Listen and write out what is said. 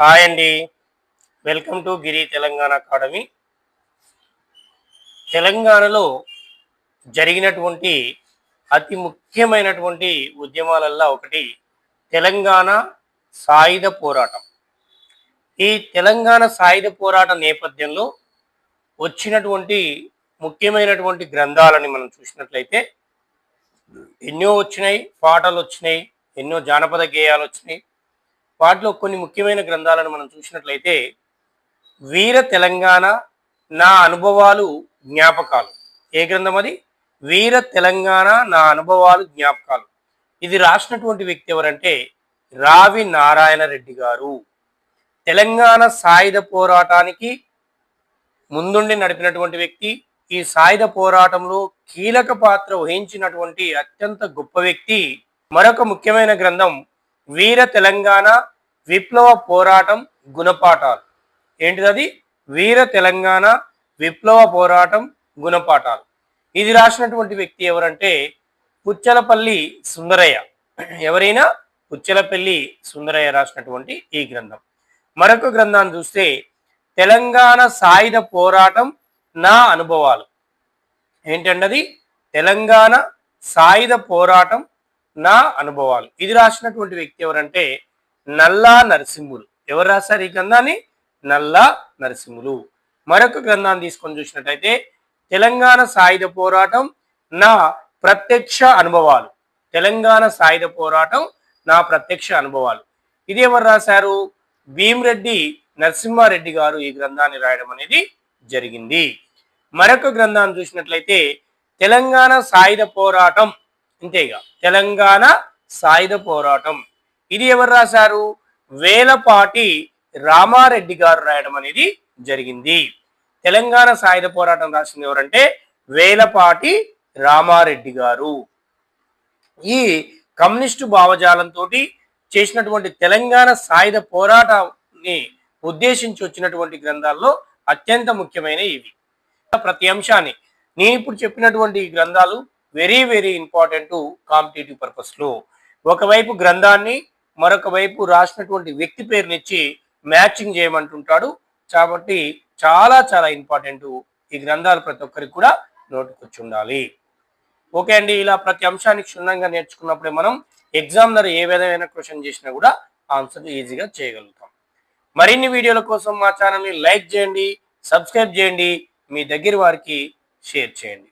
Hi అండి. Welcome to Giri Telangana academy. తెలంగాణలో జరిగినటువంటి అతి ముఖ్యమైనటువంటి ఉద్యమాలల్లో ఒకటి తెలంగాణ సాయుధ పోరాటం. ఈ తెలంగాణ సాయుధ పోరాట నేపథ్యంలో వచ్చినటువంటి ముఖ్యమైనటువంటి గ్రంథాలని మనం చూసినట్లయితే ఎన్నో వచ్చినాయి పాటలు వచ్చినాయి ఎన్నో జానపద గేయాలు వచ్చినాయి వాటిలో కొన్ని ముఖ్యమైన గ్రంథాలను మనం చూసినట్లయితే వీర తెలంగాణ నా అనుభవాలు జ్ఞాపకాలు. ఏ గ్రంథం అది? వీర తెలంగాణ నా అనుభవాలు జ్ఞాపకాలు. ఇది రాసినటువంటి వ్యక్తి ఎవరంటే రావి నారాయణ రెడ్డి గారు. తెలంగాణ సాయుధ పోరాటానికి ముందుండి నడిపినటువంటి వ్యక్తి ఈ సాయుధ పోరాటంలో కీలక పాత్ర వహించినటువంటి అత్యంత గొప్ప వ్యక్తి. మరొక ముఖ్యమైన గ్రంథం వీర తెలంగాణ విప్లవ పోరాటం గుణపాఠాలు. ఏంటిది వీర తెలంగాణ విప్లవ పోరాటం గుణపాఠాలు. ఇది రాసినటువంటి వ్యక్తి ఎవరంటే పుచ్చలపల్లి సుందరయ్య. ఎవరైనా పుచ్చలపల్లి సుందరయ్య రాసినటువంటి ఈ గ్రంథం. మరొక గ్రంథాన్ని చూస్తే తెలంగాణ సాయుధ పోరాటం నా అనుభవాలు. ఏంటన్నది తెలంగాణ సాయుధ పోరాటం నా అనుభవాలు. ఇది రాసినటువంటి వ్యక్తి ఎవరంటే నల్లా నరసింహులు. ఎవరు రాశారు ఈ గ్రంథాన్ని? నల్లా నరసింహులు. మరొక గ్రంథాన్ని తీసుకొని చూసినట్టయితే తెలంగాణ సాయుధ పోరాటం నా ప్రత్యక్ష అనుభవాలు. తెలంగాణ సాయుధ పోరాటం నా ప్రత్యక్ష అనుభవాలు. ఇది ఎవరు రాశారు? భీమరెడ్డి నరసింహారెడ్డి గారు ఈ గ్రంథాన్ని రాయడం అనేది జరిగింది. మరొక గ్రంథాన్ని చూసినట్లయితే తెలంగాణ సాయుధ పోరాటం ఇంతేగా తెలంగాణ సాయుధ పోరాటం. ఇది ఎవరు రాశారు? వేలపాటి రామారెడ్డి గారు రాయడం అనేది జరిగింది. తెలంగాణ సాయుధ పోరాటం రాసింది ఎవరంటే వేలపాటి రామారెడ్డి గారు. ఈ కమ్యూనిస్టు భావజాలంతో చేసినటువంటి తెలంగాణ సాయుధ పోరాటాన్ని ఉద్దేశించి వచ్చినటువంటి గ్రంథాల్లో అత్యంత ముఖ్యమైన ఇవి. ప్రతి అంశాన్ని నేను ఇప్పుడు చెప్పినటువంటి గ్రంథాలు వెరీ వెరీ ఇంపార్టెంట్ కాంపిటేటివ్ పర్పస్లో. ఒకవైపు గ్రంథాన్ని మరొక వైపు రాసినటువంటి వ్యక్తి పేరునిచ్చి మ్యాచింగ్ చేయమంటుంటాడు. కాబట్టి చాలా చాలా ఇంపార్టెంట్ ఈ గ్రంథాలు ప్రతి ఒక్కరికి కూడా నోటుకొచ్చి ఉండాలి ఓకే అండి ఇలా ప్రతి అంశానికి క్షుణ్ణంగా నేర్చుకున్నప్పుడే మనం ఎగ్జామ్నర్ ఏ విధమైన క్వశ్చన్ చేసినా కూడా ఆన్సర్ ఈజీగా చేయగలుగుతాం. మరిన్ని వీడియోల కోసం మా ఛానల్ని లైక్ చేయండి సబ్స్క్రైబ్ చేయండి మీ దగ్గర వారికి షేర్ చేయండి.